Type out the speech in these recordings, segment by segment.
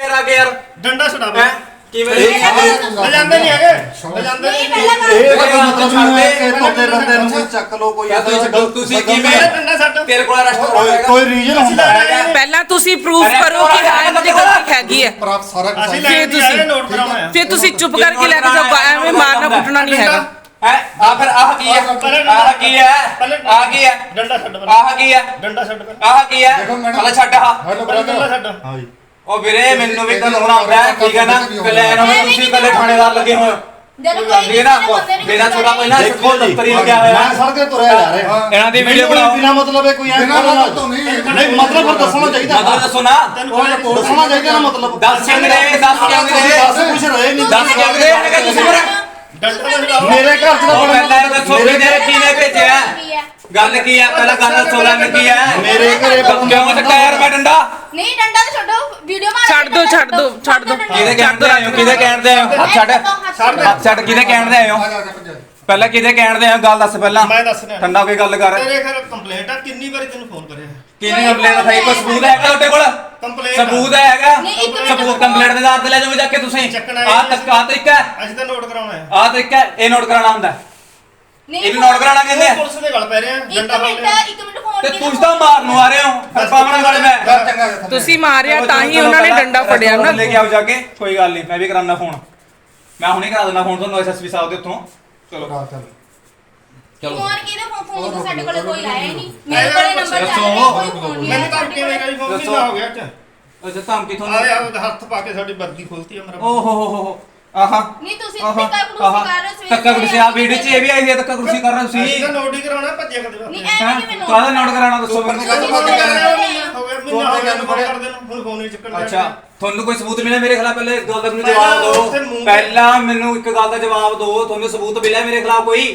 ਗਿਆ ਯਾਰ? ਡੰਡਾ ਛਡਾ ਬਈ। ਹੈ? ਕਿਵੇਂ? ਲੈ ਜਾਂਦੇ ਨਹੀਂ ਹੈਗੇ? ਲੈ ਜਾਂਦੇ ਨਹੀਂ ਨਹੀਂ ਪਹਿਲਾਂ ਇਹ ਗੱਲ ਤਾਂ ਮਤਲਬ ਨਹੀਂ ਹੈ ਕਿ ਤੁਹਾਡੇ ਬੰਦੇ ਨੂੰ ਕੋਈ ਚੱਕ ਲੋ ਕੋਈ ਯਾਰ ਤੁਸੀਂ ਛੱਡੋ, ਤੁਸੀਂ ਕਿਵੇਂ? ਪਹਿਲਾਂ ਡੰਡਾ ਛੱਡ ਤੇਰੇ ਕੋਲ ਅਰੈਸਟ ਕੋਈ ਹੋਏਗਾ ਕੋਈ ਰੀਜਨ ਹੁੰਦਾ ਹੈ ਪਹਿਲਾਂ ਤੁਸੀਂ ਪ੍ਰੂਫ ਕਰੋ ਕਿ ਹਾਂ ਇਹਨਾਂ ਦੀ ਗਲਤੀ ਹੈਗੀ ਹੈ। ਪ੍ਰਾਪ ਸਾਰਾ ਕੁਝ ਅਸੀਂ ਫਿਰ ਲੈ ਤੁਸੀਂ- ਤੁਸੀਂ ਨੋਟ ਕਰਾਉਣਾ ਹੈ। ਫਿਰ ਤੁਸੀਂ ਚੁੱਪ ਕਰਕੇ ਲੈ ਕੇ ਜਾਓ ਐਵੇਂ ਮਾਰਨਾ ਕੁੱਟਣਾ ਨਹੀਂ ਹੈਗਾ। ਹੈ ਆ ਫਿਰ ਆਹ ਕੀ ਹੈ? ਆਹ ਕੀ ਹੈ? ਆਹ ਕੀ ਹੈ? ਡੰਡਾ ਛੱਡ ਪਹਿਲਾਂ। ਆਹ ਕੀ ਹੈ? ਡੰਡਾ ਛੱਡ ਪਹਿਲਾਂ। ਆਹ ਕੀ ਹੈ? ਦੇਖੋ ਮੈਡਮ। ਪਹਿਲਾਂ ਛੱਡ ਆਹ। ਹੈਲੋ ਪਹਿਲਾਂ ਡੰਡਾ ਬ੍ਰਦਰ ਛੱਡ। ਹਾਂ ਜੀ। ਉਹ ਵੀਰੇ ਮੈਨੂੰ ਵੀ ਕਾਨੂੰਨ ਆਉਂਦਾ ਹੈ ਠੀਕ ਹੈ ਨਾ ਪਲਾਨ ਹੋਵੇ ਤੁਸੀਂ ਕੱਲੇ ਥਾਣੇਦਾਰ ਲੱਗੇ ਹੋਏ ਹੋ। ਜਦੋਂ ਕੋਈ ਗੱਲ ਨਹੀਂ ਨਾ ਮੇਰਾ ਛੋਟਾ ਕੋਈ ਨਾ ਦੇਖੋ ਜੀ ਦਫ਼ਤਰੀ ਲੱਗਿਆ ਹੋਇਆ। ਮੈਂ ਸੜਕ ਤੇ ਤੁਰਿਆ ਜਾ ਰਿਹਾ। ਇਹਨਾਂ ਦੀ ਵੀਡੀਓ ਮੈਨੂੰ ਬਣਾਓ। ਬਿਨਾ ਮਤਲਬ ਹੈ ਕੋਈ ਐਂ ਬਿਨਾਂ ਕਰਨਾ ਮਤਲਬ ਤੋਂ ਨਹੀਂ। ਨਹੀਂ ਮਤਲਬ ਫਿਰ ਦੱਸਣਾ ਚਾਹੀਦਾ। ਮਤਲਬ ਦੱਸੋ ਨਾ। ਦੱਸਣਾ ਚਾਹੀਦਾ? ਨਾ ਮਤਲਬ। ਦੱਸ ਦੱਸ ਦੱਸ ਕੁਛ ਰਹੇ ਨਹੀਂ। ਦੱਸ ਤੁਸੀਂ ਮੇਰਾ ਮੇਰੇ ਘਰ ਚ ਤਾਂ ਬੜਾ ਦੱਸੋ ਵੀ ਤੇਰੇ ਕਿਹਨੇ ਭੇਜਿਆ? ਗੱਲ ਕੀ ਹੈ ਪਹਿਲਾਂ ਗੱਲ ਦੱਸੋ ਲੈਣ ਕੀ ਹੈ ਮੇਰੇ ਘਰੇ ਕਿਉਂ ਚੱਕਾ ਯਾਰ ਮੈਂ ਡੰਡਾ? ਨਹੀਂ ਡੰਡਾ ਤਾਂ ਛੱਡੋ ਵੀਡੀਓ ਮਾਰ ਛੱਡ ਦਿਓ, ਛੱਡ ਦਿਓ, ਛੱਡ ਦਿਓ। ਕਿਹਦੇ ਕਹਿਣ ਤੇ ਹੋ ਕਿਹਦੇ ਕਹਿਣ ਤੇ ਹੋ ਹੱਥ ਛੱਡ। ਹੱਥ ਛੱਡ ਕਿਹਦੇ ਕਹਿਣ ਤੇ ਹੋ ਪਹਿਲਾਂ ਕਿਹਦੇ ਕਹਿਣ ਆਏ ਹੋ ਗੱਲ ਦੱਸ ਪਹਿਲਾਂ। ਮੈਂ ਦੱਸ ਰਿਹਾ ਠੰਡਾ ਹੋ ਕੇ ਗੱਲ ਕਰ। ਤੇਰੇ ਘਰ ਕੰਪਲੇਂਟ ਆ ਕਿੰਨੀ ਵਾਰੀ ਤੈਨੂੰ ਫੋਨ ਕਰਿਆ? ਕਿਹਨੇ ਕੰਪਲੇਂਟ ਲਿਖਾਈ ਕੋਈ ਸਬੂਤ ਹੈਗਾ ਤੁਹਾਡੇ ਕੋਲ? ਕੰਪਲੇਂਟ ਸਬੂਤ ਹੈਗਾ। ਸਬੂਤ ਕੰਪਲੇਂਟ ਦੇ ਆਧਾਰ ਤੇ ਲੈ ਜਾਓ ਜਾ ਕੇ ਤੁਸੀਂ। ਆਹ ਤੱਕ ਤਰੀਕਾ ਹੈ, ਅਸੀਂ ਤਾਂ ਨੋਟ ਕਰਾਉਣਾ ਹੈ। ਆਹ ਤਰੀਕਾ ਹੈ, ਇਹ ਨੋਟ ਕਰਾਉਣਾ ਹੁੰਦਾ ਹੈ। ਨਹੀਂ ਇਹਨੂੰ ਨੋਟ ਕਰਾਉਣਾ ਕਹਿੰਦੇ ਆ। ਪੁਲਿਸ ਦੇ ਗੱਲ ਪੈ ਰਹੇ ਆ ਇੱਕ ਡੰਡਾ ਫੜ ਮਿੰਟ ਲਿਆ। ਇੱਕ ਮਿੰਟ ਫੋਨ ਤੇ ਤੁਸੀਂ ਤਾਂ ਮਾਰਨ ਨੂੰ ਆ ਰਹੇ ਹੋ ਫਿਰ ਪਾਵਣਾ ਵਾਲੇ ਮੈਂ। ਤੁਸੀਂ ਮਾਰਿਆ ਤਾਂ ਹੀ ਉਹਨਾਂ ਨੇ ਡੰਡਾ ਫੜਿਆ ਨਾ। ਲੈ ਕੇ ਆਓ ਜਾ ਕੇ ਕੋਈ ਗੱਲ ਨਹੀਂ ਮੈਂ ਵੀ ਕਰਾਉਣਾ ਫੋਨ। ਮੈਂ ਹੁਣੇ ਕਰਾ ਦਿੰਦਾ ਫੋਨ ਤੁਹਾਨੂੰ ਐਸਐਸਪੀ ਸਾਹਿਬ ਦੇ ਉੱਥੋਂ। ਚਲੋ। ਚਲੋ। ਫੋਨ ਕਿਹਦੇ ਫੋਨ ਫੋਨ ਤਾਂ ਸਾਡੇ ਕੋਲੇ ਕੋਈ ਆਇਆ ਹੀ ਨਹੀਂ। ਮੇਰੇ ਕੋਲੇ ਨੰਬਰ ਚੱਲ ਦੱਸੋ। ਰਿਹਾ ਕੋਈ ਫੋਨ ਨਹੀਂ ਮੈਨੂੰ ਆਇਆ ਤਾਂ ਸਾਡੇ ਕਿਵੇਂ ਕਰੀ ਫੋਨ। ਮਹੀਨਾ ਹੋ ਗਿਆ ਚ ਅੱਛਾ ਧਮਕੀ ਤੁਹਾਨੂੰ ਆਏ ਆ ਹੱਥ ਪਾ ਕੇ ਸਾਡੀ ਵਰਦੀ ਖੋਲਤੀ ਆ ਮੇਰਾ ਓ ਹੋ ਹੋ ਹੋ ਹੋ। ਆਹਾ। ਨਹੀਂ ਤੁਸੀਂ ਆਹਾ, ਧੱਕਾ ਕੁਰਸੀ ਆਹਾ। ਕਰ ਰਹੇ ਹੋ ਸਵੇਰੇ ਧੱਕਾ ਕੁਰਸੀ ਆ ਵੀਡੀਓ 'ਚ ਇਹ ਵੀ ਆਈ ਹੈ ਧੱਕਾ ਕੁਰਸੀ ਕਰ ਰਹੇ ਹੋ ਅਸੀਂ ਤੁਸੀਂ। ਤਾਂ ਨੋਟ ਹੀ ਕਰਾਉਣਾ ਭੱਜਿਆ ਕਦੇ ਨਹੀਂ ਬਾਅਦ ਐਵੇਂ ਹੈਂ? ਕਿਵੇਂ ਨੋਟ ਕਾਹਦਾ ਨੋਟ ਕਰਾਉਣਾ ਦੱਸੋ ਉੱਪਰ ਦੀ ਮੈਨੂੰ ਗੱਲ ਬਾਤ ਕਰ ਰਹੇ ਹੋ। ਹੋ ਗਿਆ ਮਹੀਨਾ ਹੋ ਗਿਆ ਫੋਨ ਕਰਦੇ ਨੂੰ ਹੁਣ ਫੋਨ ਹੀ ਚੱਕਣ ਅੱਛਾ ਤੁਹਾਨੂੰ ਕੋਈ ਸਬੂਤ ਮਿਲਿਆ ਮੇਰੇ ਖਿਲਾਫ? ਪਹਿਲੇ ਇਸ ਗੱਲ ਦਾ ਮੈਨੂੰ ਪਹਿਲਾਂ ਜਵਾਬ ਉੱਥੇ ਦਿਓ ਮੂੰਹ ਤੇ- ਪਹਿਲਾਂ ਮੈਨੂੰ ਇੱਕ ਗੱਲ ਦਾ ਜਵਾਬ ਦਿਓ ਤੁਹਾਨੂੰ ਸਬੂਤ ਮਿਲਿਆ ਮੇਰੇ ਖਿਲਾਫ ਕੋਈ?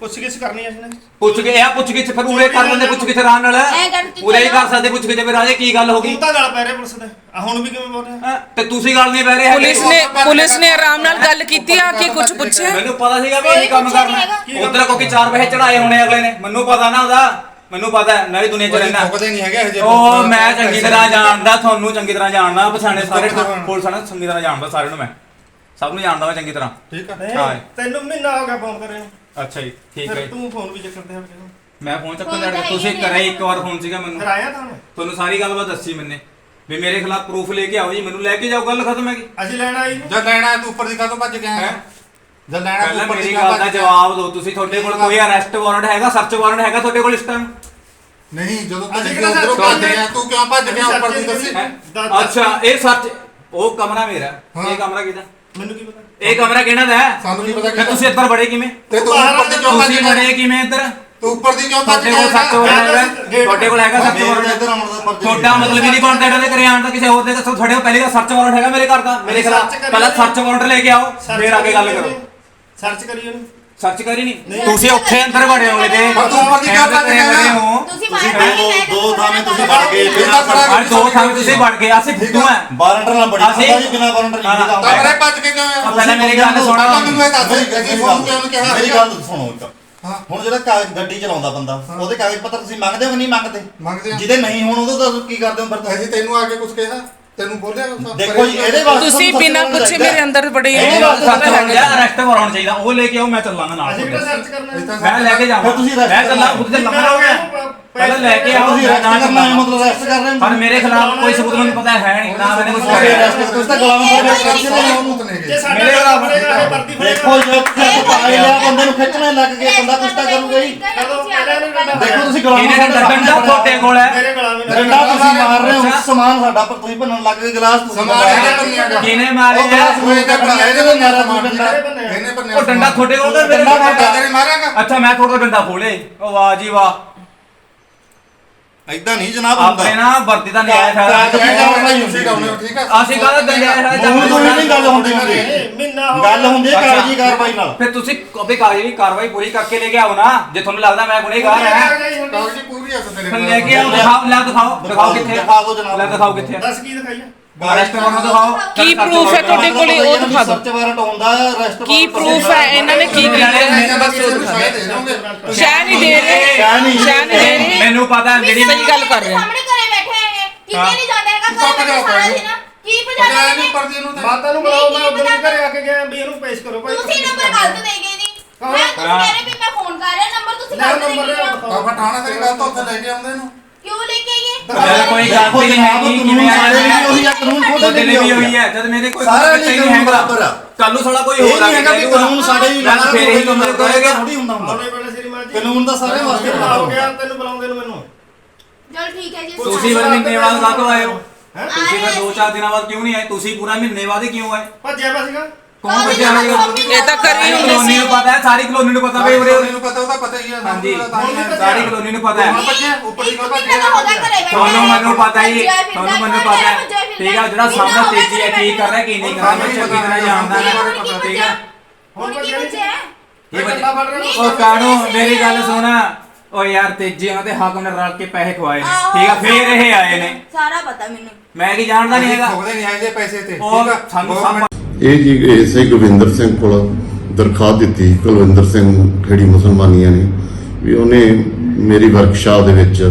ਪੁੱਛ ਕਿਸ ਕਰਨੀ ਹੈ ਇਸਨੇ ਪੁੱਛ ਕੇ ਇਹ ਪੁੱਛ ਕੇ ਫਿਰ ਉਰੇ ਕਰ ਲੈਂਦੇ ਪੁੱਛ ਕੇ ਆਰਾਮ ਨਾਲ। ਐਂ ਉਰੇ ਹੀ ਕਰ। ਸਕਦੇ ਪੁੱਛ ਕੇ ਜੇ ਰਾਜੇ ਕੀ ਗੱਲ ਹੋ ਗਈ? ਤੂੰ ਤਾਂ ਗੱਲ ਪੈ ਰਿਹਾ ਪੁਲਿਸ ਦੇ ਆ ਹੁਣ ਵੀ ਕਿਵੇਂ ਬੋਲ ਰਿਹਾ? ਹੈਂ? ਤੇ ਤੁਸੀਂ ਗੱਲ ਨਹੀਂ ਪੈ ਰਹੇ ਹੈਗੇ। ਪੁਲਿਸ ਨੇ ਪੁਲਿਸ ਨੇ ਆਰਾਮ ਨਾਲ ਗੱਲ ਕੀਤੀ ਆ ਕਿ ਕੁਝ ਪੁੱਛਿਆ? ਮੈਨੂੰ ਪਤਾ ਸੀਗਾ ਵੀ ਇਹ ਕੰਮ ਪੁੱਛਿਆ ਕਰਨਾ। ਨਹੀਂ ਹੈਗਾ। ਉਧਰ ਕੋਈ ਚਾਰ ਪੈਸੇ ਚੜਾਏ ਹੋਣੇ ਅਗਲੇ ਨੇ। ਮੈਨੂੰ ਪਤਾ ਨਾ ਉਹਦਾ। ਮੈਨੂੰ ਪਤਾ ਹੈ ਵੀ ਦੁਨੀਆ 'ਚ ਰਹਿਣਾ ਮੁੱਕਦੇ ਨਹੀਂ ਹੈਗੇ ਹਜੇ ਉਹ ਮੈਂ ਚੰਗੀ ਤਰ੍ਹਾਂ ਜਾਣਦਾ ਤੁਹਾਨੂੰ ਚੰਗੀ ਤਰ੍ਹਾਂ ਜਾਣਦਾ ਪਛਾਣੇ ਸਾਰੇ। ਪੁਲਿਸ ਵਾਲਿਆਂ ਨੂੰ ਚੰਗੀ ਤਰ੍ਹਾਂ ਜਾਣਦਾ ਸਾਰਿਆਂ ਨੂੰ ਮੈਂ। ਸਭ ਨੂੰ ਜਾਣਦਾ ਮੈਂ ਚੰਗੀ ਤਰ੍ਹਾਂ। ਠੀਕ ਆ। ਹਾਂ। ਤੈਨੂੰ ਮਹੀਨਾ ਹੋ ਗਿਆ ਫੋਨ ਕਰ ਰਿਹਾ ਅੱਛਾ ਜੀ ਠੀਕ ਹੈ ਫਿਰ ਜੀ। ਤੂੰ ਫੋਨ ਵੀ ਚੱਕਦੇ ਆ ਫਿਰ ਮੈਂ ਫੋਨ ਚੱਕਣ ਤਾਂ ਤੁਸੀਂ ਹੈ ਹੀ ਕਰੇ ਨਹੀਂ ਇੱਕ ਵਾਰ ਫੋਨ ਸੀਗਾ ਮੈਨੂੰ ਆਇਆ ਤਾਂ ਤੁਹਾਨੂੰ ਸਾਰੀ ਗੱਲਬਾਤ ਦੱਸੀ ਮੈਨੇ ਵੀ ਮੇਰੇ ਖਿਲਾਫ ਪ੍ਰੂਫ ਲੈ ਕੇ ਆਓ ਜੀ ਮੈਨੂੰ ਲੈ ਕੇ ਜਾਓ ਗੱਲ ਖਤਮ ਹੈਗੀ ਅਸੀਂ ਲੈਣ ਆਈ ਨੂੰ ਜਦ ਲੈਣਾ ਤੂੰ ਉੱਪਰ ਦੀ ਕਾਹਤੋਂ ਭੱਜ ਗਿਆ ਹੈਂ? ਜਦ ਲੈਣਾ ਤੂੰ ਪਹਿਲਾਂ ਉੱਪਰ ਮੇਰੀ ਦੀ ਗੱਲ ਕਾਹਤੋਂ ਦਾ ਭੱਜ ਗਿਆ? ਜਵਾਬ ਦਿਓ ਤੁਸੀਂ ਤੁਹਾਡੇ ਕੋਲ ਕੋਈ ਅਰੈਸਟ ਵਾਰੰਟ ਹੈਗਾ ਸਰਚ ਵਾਰੰਟ ਹੈਗਾ ਤੁਹਾਡੇ ਕੋਲ ਇਸ ਟਾਈਮ ਨਹੀਂ ਜਦੋਂ ਅਸੀਂ ਤੱਕ ਕਿਹੜਾ ਉਧਰੋਂ ਸੱਚ ਭੱਜ ਕਰਦੇ ਗਿਆ ਤੂੰ ਕਿਉਂ ਭੱਜ ਗਿਆ ਉੱਪਰ ਦੀ ਦੱਸੀ ਹੈਂ? ਦੱਸ- ਦੱਸ। ਅੱਛਾ ਇਹ ਸੱਚ ਉਹ ਕਮਰਾ ਮੇਰਾ ਹਾਂ। ਇਹ ਕਮਰਾ ਕਿਹਦਾ ਮੈਨੂੰ ਕੀ ਪਤਾ? ਇਹ ਕਮਰਾ ਕਿਹਨਾਂ ਦਾ ਹੈ? ਸਾਨੂੰ ਕੀ ਪਤਾ ਫਿਰ ਤੁਸੀਂ ਇੱਧਰ ਬੜੇ ਕਿਵੇਂ? ਤੇ ਤੂੰ ਉੱਪਰ ਦੀ ਕਿਉਂ ਭੱਜ ਤੁਸੀਂ ਗਿਆ ਬੜੇ ਕਿਵੇਂ ਇੱਧਰ? ਤੂੰ ਉੱਪਰ ਦੀ ਕਿਉਂ ਭੱਜ ਤੁਹਾਡੇ ਕੋਲ ਹੈਗਾ। ਤੁਹਾਡੇ ਕੋਲ ਹੈਗਾ ਸੱਚ ਮੇਰੇ ਵਾਰੰਟ ਇੱਧਰ ਆਉਣ ਦਾ ਮਰਜ਼ੀ ਤੁਹਾਡਾ ਮਤਲਬ ਹੀ ਨਹੀਂ ਬਣਦਾ ਇਹਨਾਂ ਦੇ ਘਰੇ ਆਉਣ ਦਾ ਕਿਸੇ ਹੋਰ ਦੇ ਦੱਸੋ ਤੁਹਾਡੇ ਕੋਲ ਪਹਿਲੇ ਦਾ ਸਰਚ ਵਾਰੰਟ ਹੈਗਾ ਮੇਰੇ ਘਰ ਦਾ। ਮੇਰੇ ਖਿਲਾਫ ਕਰੀ ਪਹਿਲਾਂ ਸਰਚ ਵਾਰੰਟ ਲੈ ਕੇ ਆਓ ਫਿਰ ਆ ਕੇ ਗੱਲ ਕਰੀ ਕਰੋ। ਸਰਚ ਕਰੀ ਉਹਨੂੰ ਸਰਚ ਕਰੀ ਨਹੀਂ ਨਹੀਂ। ਤੁਸੀਂ ਉੱਥੇ ਅੰਦਰ ਵੜੇ ਹੋਏ ਤੇ ਪਰ ਤੂੰ ਉੱਪਰ ਦੀ ਕਿਉਂ ਭੱਜ ਗਿਆ? ਤੁਸੀਂ ਤੁਸੀਂ ਬਾਹਰ ਦੋ ਬੈਠੇ ਦੋ ਥਾਵੇਂ ਤੁਸੀਂ ਵੜ ਗਏ ਇਹ ਬਿਨਾਂ ਤਾਂ ਬੜਾ- ਅੱਜ ਦੋ ਥਾਂ ਤੁਸੀਂ ਵੜ ਗਏ ਅਸੀਂ ਫੁੱਟੂ ਆ ਵਾਰੰਟ ਨਾਲ ਬੜੀ ਅਸੀਂ- ਹੁੰਦਾ ਜੀ ਬਿਨਾਂ ਵਾਰੰਟ ਨਹੀਂ ਹਾਂ, ਹੁੰਦਾ। ਤਾਂ ਮੇਰੇ ਭੱਜ ਕੇ ਕਿਉਂ ਪਹਿਲਾਂ ਮੇਰੀ ਗੱਲ ਸੁਣੋ। ਮੈਨੂੰ ਇਹ ਦੱਸ ਦੇ ਅਸੀਂ ਫੋਨ ਕਿਉਂ ਨਹੀਂ ਕਿਹਾ ਮੇਰੀ ਗੱਲ ਸੁਣੋ ਇੱਕ। ਹਾਂ। ਹੁਣ ਜਿਹੜਾ ਕਾਗਜ਼ ਗੱਡੀ ਚਲਾਉਂਦਾ ਬੰਦਾ ਉਹਦੇ ਕਾਗਜ਼ ਪੱਤਰ ਤੁਸੀਂ ਮੰਗਦੇ ਹੋ ਕਿ ਨਹੀਂ ਮੰਗਦੇ? ਮੰਗਦੇ ਜਿਹਦੇ ਨਹੀਂ ਹੋਣ ਉਹਦਾ ਤਾਂ ਕੀ ਕਰਦੇ ਹੋ ਫਿਰ ਅਸੀਂ ਤੈਨੂੰ ਆ ਕੇ ਕੁਝ ਕਿਹਾ। ਤੈਨੂੰ ਬੋਲਿਆ ਕੁਛ? ਦੇਖੋ ਜੀ ਇਹਦੇ ਵਾਸਤੇ ਤੁਸੀਂ ਤੁਹਾਨੂੰ ਬਿਨਾਂ ਪੁੱਛੇ ਮੇਰੇ ਅੰਦਰ ਬੜੇ ਇਹਦੇ ਵਾਸਤੇ ਅਰੈਸਟ ਵਾਰੰਟ ਚਾਹੀਦਾ ਉਹ ਲੈ ਕੇ ਆਓ ਮੈਂ ਚੱਲਾਂਗਾ ਨਾਲ ਅਸੀਂ। ਸਰਚ ਕਰਨਾ? ਮੈਂ ਲੈ ਕੇ ਜਾਵਾਂ। ਫਿਰ ਤੁਸੀਂ ਮੈਂ ਚੱਲਾਂ ਖੁਦ ਤੇ ਲੰਮਾ ਹੋ ਗਿਆ ਲੈ ਕੇ ਆਓ ਤੁਸੀਂ ਮੈਂ ਅਰੈਸਟ ਨਾਲ ਕਰਨਾ ਹੈ ਚੱਲਾਂਗਾ ਮਤਲਬ ਅਰੈਸਟ ਕਰ ਰਹੇ ਹੋ? ਪਰ ਮੇਰੇ ਖਿਲਾਫ ਕੋਈ ਸਬੂਤ ਮੈਨੂੰ ਪਤਾ ਹੈ ਨਹੀਂ ਨਾ ਮੈंने ਕੁਝ ਕਰਿਆ arrest ਤੁਸੀਂ ਤਾਂ ਗੁਲਾਮ ਹੋ ਗਏ ਕਰ ਚਲੇ ਉਹਨੂੰ ਜੇ ਸਾਡੇ ਮੇਰੇ ਖਿਲਾਫ ਦੇਖੋ ਫੜੇਗਾ। ਜੇ ਤੁਸੀਂ ਪਾਏ ਲਿਆ ਬੰਦੇ ਨੂੰ ਖਿੱਚਣੇ ਲੱਗ ਗਏ ਬੰਦਾ ਤਾਂ ਕਰੂਗਾ ਹੀ। ਦੇਖੋ ਤੁਸੀਂ ਗੁਲਾਮ ਇਹਨੇ ਤਾਂ ਡੰਡਾ ਤੁਹਾਡੇ ਕੋਲ ਹੈ। ਮੇਰੇ ਗੁਲਾਮੀ ਨਾਲ ਡੰਡਾ ਤੁਸੀਂ ਮਾਰ ਰਹੇ ਹੋ ਸਮਾਨ ਸਾਡਾ ਪਰ ਤੁਸੀਂ ਭੰਨਣ ਲੱਗ ਗਏ ਗਲਾਸ ਤੁਸੀਂ ਸਮਾਨ। ਕਿਹਨੇ ਮਾਰੇ ਉਹ ਤਾਂ ਨਾਲ ਮਾਰਿਆ ਤੁਸੀਂ ਡੰਡਾ ਇਹਨੇ ਭੰਨਿਆ? ਉਹ ਡੰਡਾ ਤੁਹਾਡੇ ਕੋਲ ਤਾਂ ਮੇਰੇ ਡੰਡਾ ਕੋਲ ਮਾਰਾਂਗਾ ਅੱਛਾ ਮੈਂ ਤੁਹਾਡਾ ਡੰਡਾ ਖੋਲੇ। ਉਹ ਵਾਹ ਜੀ ਵਾਹ। ਏਦਾਂ ਨਹੀਂ ਜਨਾਬ ਹੁੰਦਾ। ਆਪਣੇ ਨਾ ਵਰਦੀ ਦਾ ਨਿਆਇ ਕਾਗਜ਼ ਫੈਲਾ ਦੀ ਕਾਰਵਾਈ ਹੁੰਦੀ ਤੁਸੀਂ ਹੈ। ਕਹੋ ਠੀਕ ਆ। ਅਸੀਂ ਕਾਹਦਾ ਦੰਡਿਆ ਹੈ ਮੂੰਹ ਤੋਂ ਨਹੀਂ ਗੱਲ ਹੁੰਦੀ ਇਹ ਮਹੀਨਾ ਹੋ ਗੱਲ। ਹੁੰਦੀ ਹੈ ਕਾਗਜ਼ੀ ਕਾਰਵਾਈ ਨਾਲ। ਫਿਰ ਤੁਸੀਂ ਕਦੇ ਕਾਗਜ਼ੀ ਕਾਰਵਾਈ ਪੂਰੀ ਕਰਕੇ ਲੈ ਕੇ ਆਓ ਨਾ। ਜੇ ਤੁਹਾਨੂੰ ਲੱਗਦਾ ਮੈਂ ਗੁਨੇਗਾਰ ਹਾਂ। ਕਾਗਜ਼ੀ ਪੂਰੀ ਆ ਤੇਰੇ ਲੈ ਕੇ ਆਓ ਦਿਖਾਓ ਲੈ ਦਿਖਾਓ। ਦਿਖਾਓ ਕਿੱਥੇ ਆ? ਦਿਖਾ ਦਿਓ ਜਨਾਬ। ਲੈ ਦਿਖਾਓ ਕਿੱਥੇ? ਦੱਸ ਕੀ ਦਿਖਾਈਆ ਅਰੈਸਟ ਵਾਰੰਟ ਦਿਖਾਓ। ਕੀ proof ਹੈ ਤੁਹਾਡੇ ਕੋਲੇ ਉਹ ਦਿਖਾ ਦਿਓ। ਸਰਚ ਵਾਰੰਟ ਹੁੰਦਾ ਅਰੈਸਟ ਕੀ proof ਹੈ ਇਹਨਾਂ ਨੇ ਕੀ ਕੀਤਾ? ਦੋਗੇ। ਸ਼ਹਿ ਨਹੀਂ ਦੇ ਰਹੇ। ਸ਼ਹਿ ਨਹੀਂ। ਸ਼ਹਿ ਨਹੀਂ ਦੇ ਰਹੇ। ਮੈਨੂੰ ਪਤਾ ਹੈ ਜਿਹੜੀ ਸਹੀ ਗੱਲ ਕਰ ਰਹੇ ਆ। ਸਾਹਮਣੇ ਘਰੇ ਬੈਠੇ ਹੈਗੇ ਕਿਤੇ ਹਾਂ। ਨਹੀਂ ਜਾਂਦਾ ਹੈਗਾ ਘਰੇ ਬੈਠੇ ਸਾਰਾ। ਦਿਨ। ਕੀ ਪਤਾ ਪਜਾਣਾ ਨਹੀਂ ਪਰਦੀ ਨੂੰ ਤੇ ਮਾਤਾ ਨੂੰ ਬੁਲਾਓ ਮੈਂ ਉਦੋਂ ਵੀ ਘਰੇ ਆ ਕੇ ਗਿਆ ਵੀ ਇਹਨੂੰ ਪੇਸ਼ ਕਰੋ ਭਾਈ। ਤੁਸੀਂ ਨੰਬਰ ਗਲਤ ਦੇ ਗਏ ਕੌਣ? ਮੈਂ ਤੁਸੀਂ ਕਹਿ ਰਹੇ ਵੀ ਮੈਂ ਫੋਨ ਕਰ ਰਿਹਾ ਨੰਬਰ ਤੁਸੀਂ ਗਲਤ ਦੇ ਨੰਬਰ ਗਏ ਹੋ। ਆਪਾਂ ਥਾਣੇ ਤੇਰੀ ਗੱਲ ਤਾਂ ਉੱਥੇ ਲੈ ਕੇ ਆਉਂਦੇ ਨੂੰ। ਜਦ ਕੋਈ ਗਲਤੀ ਨਹੀਂ ਹੈਗੀ ਕਿਵੇਂ ਸਾਡੇ ਲਈ ਉਹੀ ਆ ਕਾਨੂੰਨ ਖੁਦ ਵੀ ਉਹੀ ਹੈ ਜਦ ਮੇਰੇ ਕੋਈ ਬੱਚਾ ਲਈ ਹੀ ਕਾਨੂੰਨ ਬਰਾਬਰ ਆ। ਕੱਲ ਨੂੰ ਸਾਲਾ ਕੋਈ ਹੋਰ ਆ ਨਹੀਂ ਹੈਗਾ ਵੀ ਕਾਨੂੰਨ ਸਾਡੇ ਹੀ ਨਾਲ ਫੇਰ ਹੀ ਕੰਮ ਕਰੇਗਾ ਥੋੜੀ ਹੁੰਦਾ ਹੁੰਦਾ। ਕਾਨੂੰਨ ਤਾਂ ਸਾਰੇ ਵਾਸਤੇ ਬੁਲਾ ਹੋ ਗਿਆ ਤੈਨੂੰ ਬੁਲਾਉਂਦੇ ਨੂੰ ਮੈਨੂੰ। ਚਲ ਠੀਕ ਹੈ ਜੀ ਤੁਸੀਂ ਫਿਰ ਮਹੀਨੇ ਬਾਅਦ ਕਾਹਤੋਂ ਆਏ ਹੋ? ਤੁਸੀਂ ਫਿਰ ਦੋ ਚਾਰ ਦਿਨਾਂ ਬਾਅਦ ਕਿਉਂ ਨਹੀਂ ਆਏ? ਤੁਸੀਂ ਪੂਰਾ ਮਹੀਨੇ ਬਾਅਦ ਹੀ ਕਿਉਂ ਆਏ? ਭੱਜਿਆ ਵਾ ਸੀਗਾ। ਕੌਣ ਬੱਚਿਆ ਹੋਏਗਾ ਇਹ ਤਾਂ ਕਰੀ ਹੁੰਦੇ ਕਲੋਨੀ ਸੀ। ਨੂੰ ਪਤਾ ਹੈ ਸਾਰੀ ਕਲੋਨੀ ਨੂੰ ਪਤਾ ਵੀ ਉਰੇ ਮੈਨੂੰ ਪਤਾ ਉਹਦਾ ਪਤਾ ਹੀ ਹੈ ਹਾਂਜੀ। ਸਾਰੀ ਕਲੋਨੀ ਨੂੰ ਪਤਾ ਹੈ। ਹੁਣ ਬੱਚੇ ਉੱਪਰ ਦੀ ਗੱਲ ਤੁਹਾਨੂੰ ਮੈਨੂੰ ਪਤਾ ਹੀ ਤੁਹਾਨੂੰ ਮੈਨੂੰ ਪਤਾ ਹੈ। ਠੀਕ ਹੈ ਜਿਹੜਾ ਸਾਹਮਣੇ ਤੇਜੀ ਹੈ ਕੀ ਕਰ ਰਿਹਾ ਕੀ ਨਹੀਂ ਕਰ ਰਿਹਾ ਮੈਂ ਚੰਗੀ ਤਰ੍ਹਾਂ ਜਾਣਦਾ ਹਾਂ? ਠੀਕ ਹੈ ਹੁਣ ਕੀ ਬਚਿਆ ਇਹ ਬੱਚੇ ਉਹ ਕਾਣੋ ਮੇਰੀ ਗੱਲ ਸੁਣ। ਓ ਯਾਰ ਤੇਜੀ ਉਹਨਾਂ ਦੇ ਹਾਕਮ ਨੇ ਰਲ ਕੇ ਪੈਸੇ ਖਵਾਏ ਨੇ। ਠੀਕ ਆ ਫੇਰ ਇਹ ਆਏ ਨੇ। ਸਾਰਾ ਪਤਾ ਮੈਨੂੰ। ਮੈਂ ਕੀ ਜਾਣਦਾ ਨਹੀਂ ਹੈਗਾ? ਠੋਕਦੇ ਨਹੀਂ ਹੈਗੇ ਪੈਸੇ ਤੇ। ਠੀਕ ਆ? ਸਾਨੂੰ ਇਹ ਜੀ ਇਸੇ ਗੋਬਿੰਦਰ ਸਿੰਘ ਕੋਲ ਦਰਖਾਸਤ ਦਿੱਤੀ ਕੁਲਵਿੰਦਰ ਸਿੰਘ ਖੇੜੀ ਮੁਸਲਮਾਨੀਆਂ ਨੇ ਵੀ ਉਹਨੇ ਮੇਰੀ ਵਰਕਸ਼ਾਪ ਦੇ ਵਿੱਚ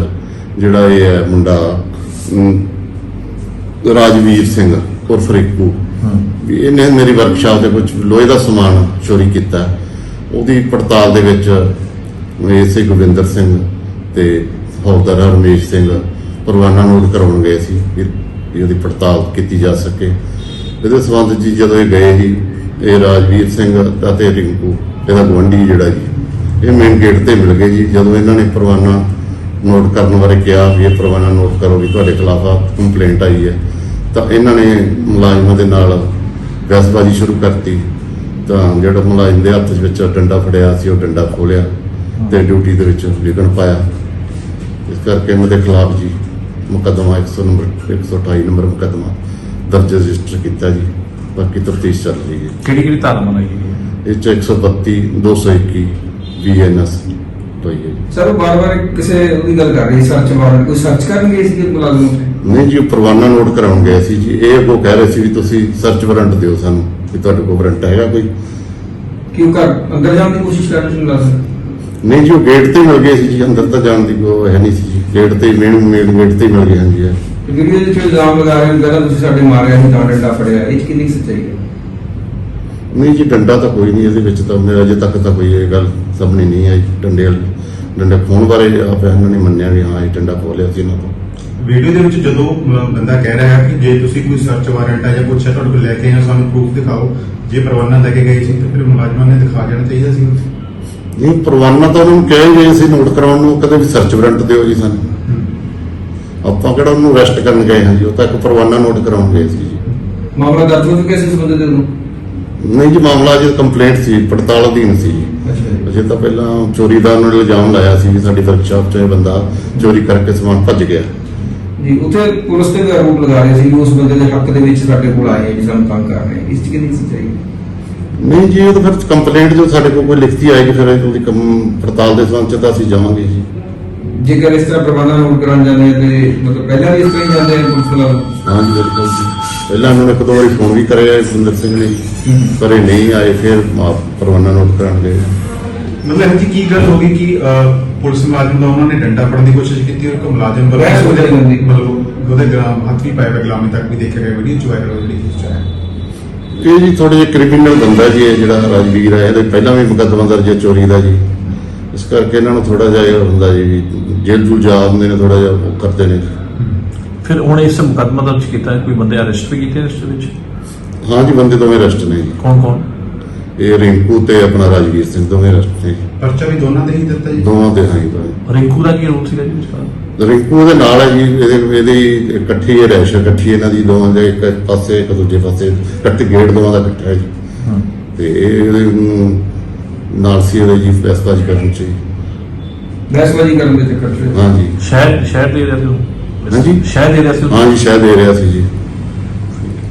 ਜਿਹੜਾ ਇਹ ਹੈ ਮੁੰਡਾ ਰਾਜਵੀਰ ਸਿੰਘ ਉਰਫ ਰਿੰਕੂ ਵੀ ਇਹਨੇ ਮੇਰੀ ਵਰਕਸ਼ਾਪ ਦੇ ਵਿੱਚ ਲੋਹੇ ਦਾ ਸਮਾਨ ਚੋਰੀ ਕੀਤਾ। ਉਹਦੀ ਪੜਤਾਲ ਦੇ ਵਿੱਚ ਇਸੇ ਗੋਬਿੰਦਰ ਸਿੰਘ ਤੇ ਹੌਲਦਾਰ ਰਮੇਸ਼ ਸਿੰਘ ਪਰਵਾਨਾ ਨੋਟ ਕਰਾਉਣ ਗਏ ਸੀ ਵੀ ਵੀ ਉਹਦੀ ਪੜਤਾਲ ਕੀਤੀ ਜਾ ਸਕੇ। ਇਹਦੇ ਸੰਬੰਧ ਜੀ ਜਦੋਂ ਇਹ ਗਏ ਸੀ, ਇਹ ਰਾਜਵੀਰ ਸਿੰਘ ਅਤੇ ਰਿੰਕੂ, ਇਹਦਾ ਗੁਆਂਢੀ ਜਿਹੜਾ ਜੀ, ਇਹ ਮੇਨ ਗੇਟ ਤੇ ਮਿਲ ਗਏ ਜੀ। ਜਦੋਂ ਇਹਨਾਂ ਨੇ ਪਰਵਾਨਾ ਨੋਟ ਕਰਨ ਬਾਰੇ ਕਿਹਾ ਵੀ ਇਹ ਪਰਵਾਨਾ ਨੋਟ ਕਰੋ ਵੀ ਤੁਹਾਡੇ ਖਿਲਾਫ ਆ ਕੰਪਲੇਂਟ ਆਈ ਹੈ, ਤਾਂ ਇਹਨਾਂ ਨੇ ਮੁਲਾਜ਼ਮਾਂ ਦੇ ਨਾਲ ਬਹਿਸਬਾਜ਼ੀ ਸ਼ੁਰੂ ਕਰਤੀ। ਤਾਂ ਜਿਹੜਾ ਮੁਲਾਜ਼ਮ ਦੇ ਹੱਥ ਵਿੱਚ ਡੰਡਾ ਫੜਿਆ ਸੀ, ਉਹ ਡੰਡਾ ਖੋਲਿਆ ਤੇ ਡਿਊਟੀ ਦੇ ਵਿੱਚ ਵਿਘਨ ਪਾਇਆ। ਇਸ ਕਰਕੇ ਇਹਨਾਂ ਦੇ ਖਿਲਾਫ ਜੀ ਮੁਕੱਦਮਾ 100 ਨੰਬਰ 128 ਨੰਬਰ ਮੁਕੱਦਮਾ ਦਰਜ ਰਜਿਸਟਰ ਕੀਤਾ ਜੀ ਬਾਕੀ ਤਫਤੀਸ਼ ਚੱਲ ਰਹੀ ਹੈ। ਕਿਹੜੀ ਕਿਹੜੀ ਧਾਰਾ ਬਣਾਈ ਗਈ ਹੈ? ਇਹ 'ਚ 132 221 ਬੀਐਨਐਸ ਹੋਈ ਹੈ ਜੀ। ਸਰ ਉਹ ਬਾਰ-ਬਾਰ ਕਿਸੇ ਉਹਦੀ ਗੱਲ ਕਰ ਰਹੀ ਸਰਚ ਵਾਰੰਟ ਕੋਈ ਸਰਚ ਕਰਨ ਗਏ ਸੀ ਮੁਲਾਜ਼ਮ ਉੱਥੇ? ਨਹੀਂ ਜੀ ਉਹ ਪਰਵਾਨਾ ਨੋਟ ਕਰਾਉਣ ਗਏ ਸੀ ਜੀ। ਇਹ ਅੱਗੋਂ ਕਹਿ ਰਹੇ ਸੀ ਵੀ ਤੁਸੀਂ ਸਰਚ ਵਾਰੰਟ ਦਿਓ ਸਾਨੂੰ ਵੀ ਤੁਹਾਡੇ ਕੋਲ ਵਾਰੰਟ ਹੈਗਾ ਕੋਈ। ਕਿਉਂ ਘਰ ਅੰਦਰ ਜਾਣ ਦੀ ਕੋਸ਼ਿਸ਼ ਕਰ ਰਹੇ ਸੀ ਮੁਲਾਜ਼ਮ? ਨਹੀਂ ਜੀ ਉਹ ਗੇਟ ਤੇ ਮਿਲ ਗਏ ਸੀ ਜੀ ਅੰਦਰ ਤਾਂ ਜਾਣ ਦੀ ਕੋਈ ਹੈ ਨਹੀਂ ਸੀ ਜੀ। ਗੇਟ ਤੇ ਮੇਨ ਮੇਨ ਗੇਟ ਤੇ ਹੀ ਮਿਲ ਗਏ ਹਾਂ ਜੀ ਇਹ। ਵੀਡੀਓ ਦੇ ਵਿੱਚ ਇਲਜ਼ਾਮ ਲਗਾ ਰਹੇ ਨੇ ਕਹਿੰਦਾ ਤੁਸੀਂ ਸਾਡੇ ਮਾਰਿਆ ਸੀ ਤਾਂ ਡੰਡਾ ਫੜਿਆ। ਇਹ 'ਚ ਕਿੰਨੀ ਕੁ ਸੱਚਾਈ ਹੈ? ਨਹੀਂ ਜੀ ਡੰਡਾ ਤਾਂ ਕੋਈ ਨਹੀਂ ਇਹਦੇ ਵਿੱਚ ਤਾਂ ਮੇਰਾ ਅਜੇ ਤੱਕ ਤਾਂ ਕੋਈ ਇਹ ਗੱਲ ਸਾਹਮਣੇ ਨਹੀਂ ਆਈ। ਡੰਡੇ ਵਾਲੀ ਡੰਡੇ ਖੋਣ ਬਾਰੇ ਆਪ ਇਹਨਾਂ ਨੇ ਮੰਨਿਆ ਵੀ ਹਾਂ ਇਹ ਡੰਡਾ ਖੋਲਿਆ ਸੀ ਇਹਨਾਂ ਤੋਂ। ਵੀਡੀਓ ਦੇ ਵਿੱਚ ਜਦੋਂ ਅਹ, ਬੰਦਾ ਕਹਿ ਰਿਹਾ ਹੈ ਕਿ ਜੇ ਤੁਸੀਂ ਕੋਈ ਸਰਚ ਵਾਰੰਟ ਹੈ ਜਾਂ ਕੁਛ ਹੈ ਤੁਹਾਡੇ ਕੋਲ ਲੈ ਕੇ ਆਏ ਹੋ ਸਾਨੂੰ ਪ੍ਰੂਫ ਦਿਖਾਓ। ਜੇ ਪਰਵਾਨਾ ਲੈ ਕੇ ਗਏ ਸੀ ਤਾਂ ਫਿਰ ਮੁਲਾਜ਼ਮਾਂ ਨੇ ਦਿਖਾ ਜਾਣਾ ਚਾਹੀਦਾ ਸੀ। ਨਹੀਂ ਪਰਵਾਨਾ ਤਾਂ ਉਹਨਾਂ ਨੂੰ ਕਿਹਾ ਹੀ ਗਏ ਸੀ ਨੋਟ ਕਰਾਉਣ ਨੂੰ ਕਦੇ ਵੀ ਸਰਚ ਵਾਰੰਟ ਦਿਓ ਜੀ ਸਾਨੂੰ। ਆਪਾਂ ਕਿਹੜਾ ਉਹਨੂੰ ਅਰੈਸਟ ਕਰਨ ਗਏ ਹਾਂ ਜੀ? ਉਹ ਤਾਂ ਇੱਕ ਪਰਵਾਨਾ ਨੋਟ ਕਰਾਉਣ ਗਏ ਸੀ ਜੀ। ਮਾਮਲਾ ਦਰਜ ਹੋ ਚੁੱਕਿਆ ਸੀ ਇਸ ਬੰਦੇ ਦੇ ਨੂੰ ਨਹੀਂ ਜੀ ਮਾਮਲਾ ਜੀ ਕੰਪਲੇਂਟ ਸੀ ਪੜਤਾਲ ਅਧੀਨ ਸੀ ਅਜੇ ਤਾਂ ਪਹਿਲਾਂ ਚੋਰੀ ਦਾ ਉਹਨਾਂ ਨੇ ਇਲਜ਼ਾਮ ਲਾਇਆ ਸੀ ਵੀ ਸਾਡੀ ਵਰਕਸ਼ਾਪ 'ਚ ਇਹ ਬੰਦਾ ਚੋਰੀ ਕਰਕੇ ਸਮਾਨ ਭੱਜ ਗਿਆ। ਜੀ ਉੱਥੇ ਪੁਲਿਸ ਤੇ ਵੀ ਆਰੋਪ ਲਗਾ ਰਹੇ ਸੀ ਕਿ ਉਸ ਬੰਦੇ ਦੇ ਹੱਕ ਦੇ ਵਿੱਚ ਸਾਡੇ ਕੋਲ ਆਏ ਜੀ ਸਾਨੂੰ ਤੰਗ ਕਰ ਰਹੇ। ਇਸ 'ਚ ਕਿੰਨੀ ਕੁ ਸੱਚਾਈ? ਨਹੀਂ ਜੀ ਉਹ ਤਾਂ ਫਿਰ ਕੰਪਲੇਂਟ ਜੋ ਸਾਡੇ ਕੋਲ ਕੋਈ ਲਿਖਤੀ ਆਏਗੀ ਫਿਰ ਉਹਦੀ ਕੰਮ ਪੜਤਾਲ ਦੇ ਸੰਬੰਧ 'ਚ ਤਾਂ ਅਸੀਂ ਜਾਵਾਂਗੇ ਜੀ। ਜੇਕਰ ਇਸ ਤਰ੍ਹਾਂ ਪ੍ਰਬੰਧਨ ਨੋਟ ਕਰਾਉਣ ਜਾਂਦੇ ਆ ਤੇ ਮਤਲਬ ਪਹਿਲਾਂ ਵੀ ਇਸ ਤਰ੍ਹਾਂ ਹੀ ਜਾਂਦੇ ਆ ਪੁਲਿਸ ਵਾਲਾ? ਹਾਂ ਬਿਲਕੁਲ ਜੀ। ਪਹਿਲਾਂ ਉਹਨਾਂ ਨੇ ਇੱਕ ਦੋ ਵਾਰੀ ਫੋਨ ਵੀ ਕਰਿਆ ਸੁੰਦਰ ਸਿੰਘ ਨੇ। ਪਰ ਇਹ ਨਹੀਂ ਆਏ ਫਿਰ ਮਾ- ਪਰਵਾਨਾ ਨੋਟ ਕਰਾਉਣ ਗਏ ਮਤਲਬ ਇਹ ਕੀ ਗੱਲ ਹੋ ਗਈ ਕਿ ਅਹ, ਪੁਲਿਸ ਮੁਲਾਜ਼ਮ ਦਾ ਉਹਨਾਂ ਨੇ ਡੰਡਾ ਫੜਨ ਦੀ ਕੋਸ਼ਿਸ਼ ਕੀਤੀ ਔਰ ਇੱਕ ਮੁਲਾਜ਼ਮ ਵੱਲੋਂ ਬਹਿਸ ਹੋ ਉਹਦੇ- ਜਾਂਦੀ। ਮਤਲਬ ਉਹਦੇ ਗਲਾਮ ਹੱਥ ਵੀ ਪਾਇਆ ਹੋਇਆ ਗੁਲਾਮੀ ਤੱਕ ਵੀ ਦੇਖਿਆ ਗਿਆ ਵੀਡੀਓ ਚ ਵਾਇਰਲ ਜਿਹੜੀ ਖਿੱਚ ਹੈ ਇਹ ਜੀ ਥੋੜੇ ਜਿਹਾ ਕ੍ਰਿਮੀਨਲ ਬੰਦਾ ਜੀ ਇਹ ਜਿਹੜਾ ਰਾਜਵੀਰ ਹੈ ਇਹਦੇ ਪਹਿਲਾਂ ਵੀ ਮੁਕੱਦਮਾ ਦਰਜ ਹੈ ਚੋਰੀ ਦਾ ਜੀ। ਇਸ ਕਰਕੇ ਇਹਨਾਂ ਨੂੰ ਥੋੜਾ ਜਿਹਾ ਇਹ ਹੁੰਦਾ ਜੀ ਵੀ ਜੇਲ੍ਹ ਜੂਲ ਜਾ ਹੁੰਦੇ ਨੇ ਥੋੜਾ ਜਿਹਾ ਉਹ ਕਰਦੇ ਨੇ। ਫਿਰ ਹੁਣ ਇਸ ਮੁਕੱਦਮਾ ਦਰਜ ਕੀਤਾ ਹੈ ਕੋਈ ਬੰਦੇ ਅਰੈਸਟ ਵੀ ਕੀਤੇ ਇਸ ਦੇ ਵਿੱਚ? ਹਾਂ ਜੀ ਬੰਦੇ ਦੋਵੇਂ ਅਰੈਸਟ ਨੇ। ਜੀ ਕੌਣ ਕੌਣ? ਇਹ ਰਿੰਕੂ ਤੇ ਆਪਣਾ ਰਾਜਵੀਰ ਸਿੰਘ ਦੋਵੇਂ ਅਰੈਸਟ ਨੇ। ਜੀ। ਪਰਚਾ ਵੀ ਦੋਨਾਂ ਤੇ ਹੀ ਦਿੱਤਾ ਜੀ? ਦੋਵਾਂ ਦੇ ਹਾਂ ਜੀ। ਰਿੰਕੂ ਦਾ ਕੀ ਰੋਲ ਸੀਗਾ ਜੀ ਇਸ ਦਾ ਰਿੰਕੂ ਦੇ ਨਾਲ ਹੈ ਜੀ ਇਹਦੇ ਇਹਦੀ ਇਕੱਠੀ ਇਹ ਰੈਸ਼ ਇਕੱਠੀ ਇਹਨਾਂ ਦੀ ਦੋਵਾਂ ਦੇ ਇੱਕ ਪਾਸੇ ਇੱਕ ਦੂਜੇ ਪਾਸੇ ਇਕੱਠੇ ਗੇਟ ਦੋਵਾਂ ਦਾ ਇਕੱਠਾ ਹੈ ਜੀ। ਹੂੰ। ਤੇ ਇਹ ਇਹਦੇ ਨਾਲ ਸੀ ਇਹਦੇ ਜੀ ਫੈਸਲਾਜੀ ਕਰਨ ਚ ਜੀ। ਬਹਿਸਬਾਜ਼ੀ ਕਰਨ ਦੇ ਚੱਕਰ 'ਚ। ਹਾਂ ਜੀ ਸ਼ਹਿਰ ਸ਼ਹਿਰ ਦੇ ਰਿਹਾ ਸੀ ਉਹ ਹਾਂਜੀ। ਸ਼ਹਿਰ ਦੇ ਰਿਹਾ ਸੀ ਉਹ? ਹਾਂ? ਜੀ ਸ਼ਾਇਦ ਦੇ ਰਿਹਾ ਸੀ ਜੀ।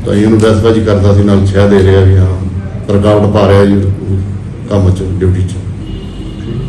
ਤਾਂ ਇਹਨੂੰ ਬਹਿਸਬਾਜ਼ੀ ਕਰਦਾ ਸੀ ਨਾਲ ਸ਼ਾਇਦ ਦੇ ਰਿਹਾ ਵੀ ਹਾਂ। ਰੁਕਾਵਟ ਪਾ ਰਿਹਾ ਜੀ ਕੰਮ ਚ ਡਿਊਟੀ ਚ।